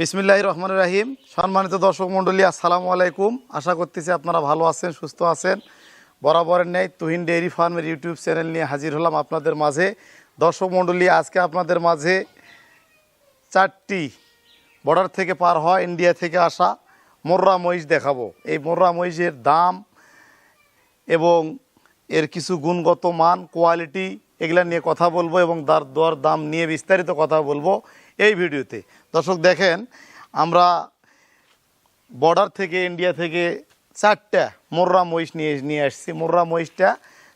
বিসমিল্লাহ রহমান রাহিম। সম্মানিত দর্শক মণ্ডলী, আসসালামু আলাইকুম। আশা করতেছি আপনারা ভালো আছেন, সুস্থ আছেন। বরাবরের ন্যায় তুহিন ডেয়ারি ফার্মের ইউটিউব চ্যানেল নিয়ে হাজির হলাম আপনাদের মাঝে। দর্শক মণ্ডলী, আজকে আপনাদের মাঝে চারটি বর্ডার থেকে পার হয় ইন্ডিয়া থেকে আসা মোর্রা মহিষ দেখাবো। এই মোর্রা মহিষের দাম এবং এর কিছু গুণগত মান, কোয়ালিটি এগুলা নিয়ে কথা বলব এবং দর দাম নিয়ে বিস্তারিত কথা বলব এই ভিডিওতে। দর্শক দেখেন, আমরা বর্ডার থেকে ইন্ডিয়া থেকে চারটা মোর্রা মহিষ নিয়ে নিয়ে আসছি। মোর্রা মহিষটা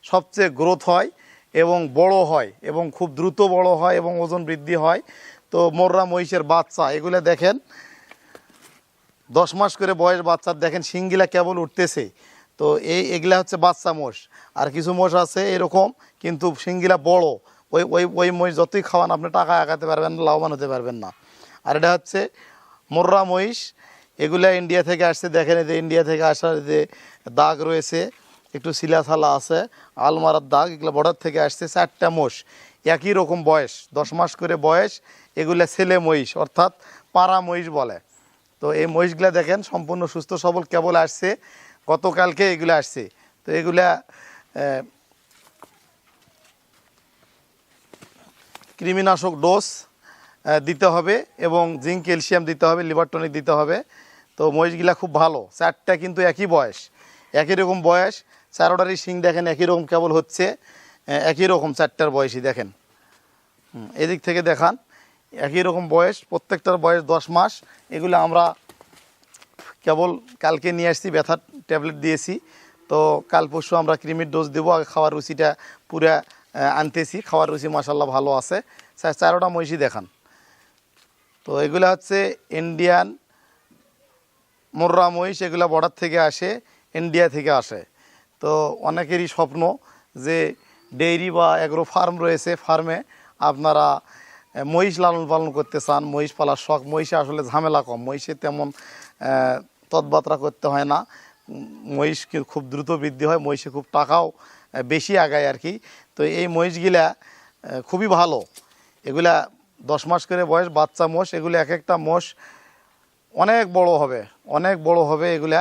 সবচেয়ে গ্রোথ হয় এবং বড় হয় এবং খুব দ্রুত বড় হয় এবং ওজন বৃদ্ধি হয়। তো মোর্রা মহিষের বাচ্চা, এগুলো দেখেন, দশ মাস করে বয়স বাচ্চার দেখেন শিঙ্গিলা কেবল উঠতেছে। তো এই, এগুলা হচ্ছে বাচ্চা মোষ আর কিছু মোষ আছে এরকম, কিন্তু শিঙ্গিলা বড়। ওই ওই ওই মহিষ যতই খাওয়ান, আপনি টাকা আগাতে পারবেন লাভবান হতে পারবেন না। আর এটা হচ্ছে মোর্রা মহিষ এগুলা ইন্ডিয়া থেকে আসছে, দেখেন যে ইন্ডিয়া থেকে আসার যে দাগ রয়েছে, একটু শিলাথালা আছে, আলমারার দাগ, এগুলো বর্ডার থেকে আসছে চারটা মোষ। একই রকম বয়স, দশ মাস করে বয়স, এগুলা ছেলে মহিষ, অর্থাৎ পাড়া মহিষ বলে। তো এই মহিষগুলা দেখেন, সম্পূর্ণ সুস্থ সবল, কেবল আসছে, গতকালকে এগুলো আসছে। তো এগুলা কৃমিনাশক ডোজ দিতে হবে এবং জিঙ্ক, ক্যালসিয়াম দিতে হবে, লিভার টনিক দিতে হবে। তো মহিষগুলা খুব ভালো। চারটা কিন্তু একই বয়স। একই রকম বয়স। চারোটারই শিং দেখেন একই রকম কেবল হচ্ছে। একই রকম চারটার বয়সই দেখেন। এদিক থেকে দেখান। একই রকম বয়স, প্রত্যেকটার বয়স দশ মাস। এগুলো আমরা কেবল কালকে নিয়ে আসছি, ব্যথার ট্যাবলেট দিয়েছি। তো কাল পরশু আমরা ক্রিমির ডোজ দেবো। আগে খাওয়ার রুচিটা পুরা আনতেছি। খাওয়ার রুচি মাসাল্লাহ ভালো আছে। চারোটা মহিষই দেখান। তো এগুলো হচ্ছে ইন্ডিয়ান মোর্রা মহিষ এগুলো বর্ডার থেকে আসে ইন্ডিয়া থেকে আসে। তো অনেকেরই স্বপ্ন যে ডেইরি বা এগ্রো ফার্ম রয়েছে ফার্মে আপনারা মহিষ লালন পালন করতে চান, মহিষ পালার শখ। মহিষে আসলে ঝামেলা কম। মহিষে তেমন তৎবাত্রা করতে হয় না। মহিষ খুব দ্রুত বৃদ্ধি হয়, মহিষে খুব টাকাও বেশি আগায় আর কি। তো এই মহিষগুলা খুবই ভালো। এগুলা দশ মাস করে বয়স, বাচ্চা মোষ, এগুলো এক একটা মোষ অনেক বড় হবে, অনেক বড় হবে এগুলা।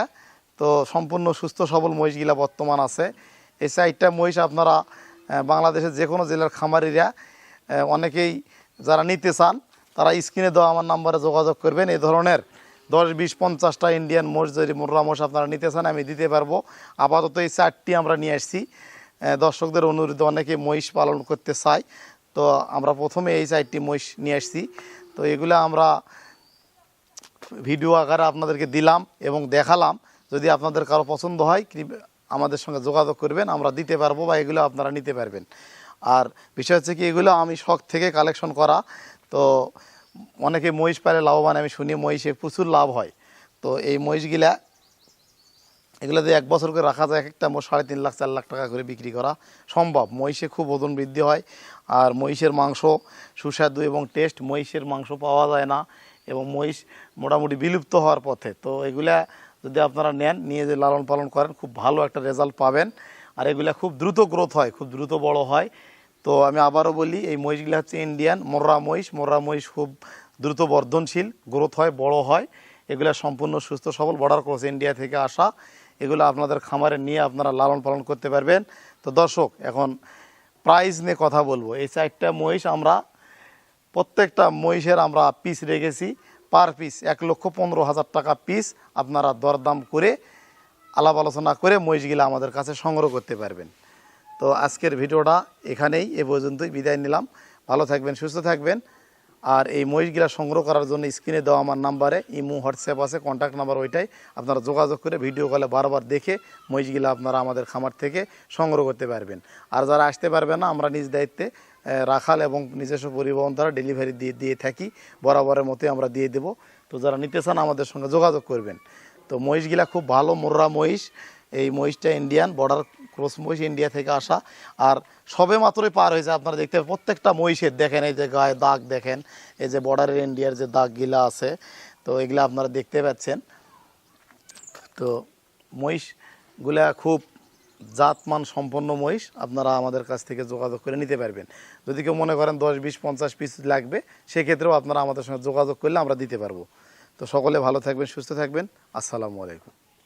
তো সম্পূর্ণ সুস্থ, সবল মহিষগুলা বর্তমান আছে। এই চারটা মহিষ আপনারা বাংলাদেশের যে কোনো জেলার খামারিরা অনেকেই যারা নিতে চান, তারা স্ক্রিনে দেওয়া আমার নাম্বারে যোগাযোগ করবেন। এই ধরনের দশ, বিশ, পঞ্চাশটা ইন্ডিয়ান মোষ, যদি মোর্রা মোষ আপনারা নিতে চান, আমি দিতে পারব। আপাতত এই চারটি আমরা নিয়ে আসছি। দর্শকদের অনুরোধে অনেকে মহিষ পালন করতে চায় তো আমরা প্রথমে এই চারটি মহিষ নিয়ে আসছি। তো এগুলো আমরা ভিডিও আকারে আপনাদেরকে দিলাম এবং দেখালাম। যদি আপনাদের কারও পছন্দ হয় আমাদের সঙ্গে যোগাযোগ করবেন, আমরা দিতে পারব বা এগুলো আপনারা নিতে পারবেন। আর বিষয় হচ্ছে কি, এগুলো আমি শখ থেকে কালেকশন করা। তো অনেকে মহিষ পালে লাভবান, আমি শুনি মহিষে প্রচুর লাভ হয়। তো এই মহিষগুলা এগুলো দিয়ে এক বছর করে রাখা যায় এক একটা মোষ সাড়ে তিন লাখ, চার লাখ টাকা করে বিক্রি করা সম্ভব। মহিষে খুব ওজন বৃদ্ধি হয় আর মহিষের মাংস সুস্বাদু এবং টেস্ট মহিষের মাংস পাওয়া যায় না এবং মহিষ মোটামুটি বিলুপ্ত হওয়ার পথে। তো এগুলা যদি আপনারা নেন, নিয়ে যে লালন পালন করেন, খুব ভালো একটা রেজাল্ট পাবেন। আর এগুলা খুব দ্রুত গ্রোথ হয়, খুব দ্রুত বড় হয়। তো আমি আবারও বলি, এই মহিষগুলো হচ্ছে ইন্ডিয়ান মোর্রা মহিষ। মোর্রা মহিষ খুব দ্রুত বর্ধনশীল গ্রোথ হয়, বড় হয়। এগুলা সম্পূর্ণ সুস্থ, সবল বর্ডার ক্রস ইন্ডিয়া থেকে আসা। এগুলো আপনাদের খামারে নিয়ে আপনারা লালন পালন করতে পারবেন। তো দর্শক, এখন প্রাইস নিয়ে কথা বলব। এই চারটা মহিষ আমরা, প্রত্যেকটা মহিষের আমরা পিস রেখেছি। পার পিস এক লক্ষ পনেরো হাজার টাকা পিস আপনারা দরদাম করে, আলাপ আলোচনা করে মহিষগুলো আমাদের কাছে সংগ্রহ করতে পারবেন। তো আজকের ভিডিওটা এখানেই, এ পর্যন্তই বিদায় নিলাম। ভালো থাকবেন, সুস্থ থাকবেন। আর এই মহিষগুলা সংগ্রহ করার জন্য স্ক্রিনে দেওয়া আমার নাম্বারে ইমো, হোয়াটসঅ্যাপ আছে কন্ট্যাক্ট নাম্বার ওইটাই। আপনারা যোগাযোগ করে ভিডিও কলে বারবার দেখে মহিষগুলা আপনারা আমাদের খামার থেকে সংগ্রহ করতে পারবেন। আর যারা আসতে পারবে না, আমরা নিজ দায়িত্বে রাখাল এবং নিজস্ব পরিবহন দ্বারা ডেলিভারি দিয়ে দিয়ে থাকি। বরাবরের মতোই আমরা দিয়ে দেব। তো যারা নিতে চান, আমাদের সঙ্গে যোগাযোগ করবেন। তো মহিষগুলা খুব ভালো মোর্রা মহিষ। এই মহিষটা ইন্ডিয়ান বর্ডার ক্রস মহিষ ইন্ডিয়া থেকে আসা। আর সবে মাত্রই পার হয়েছে, আপনারা দেখতে প্রত্যেকটা মহিষের দেখেন, এই যে গায়ে দাগ দেখেন, এই যে বর্ডারের ইন্ডিয়ার যে দাগগুলা আছে, তো এগুলা আপনারা দেখতে পাচ্ছেন। তো মহিষগুলা খুব জাতমান সম্পন্ন মহিষ, আপনারা আমাদের কাছ থেকে যোগাযোগ করে নিতে পারবেন। যদি কেউ মনে করেন দশ, বিশ, পঞ্চাশ পিস লাগবে, সেক্ষেত্রেও আপনারা আমাদের সঙ্গে যোগাযোগ করলে আমরা দিতে পারব। তো সকলে ভালো থাকবেন, সুস্থ থাকবেন, আসসালামু আলাইকুম।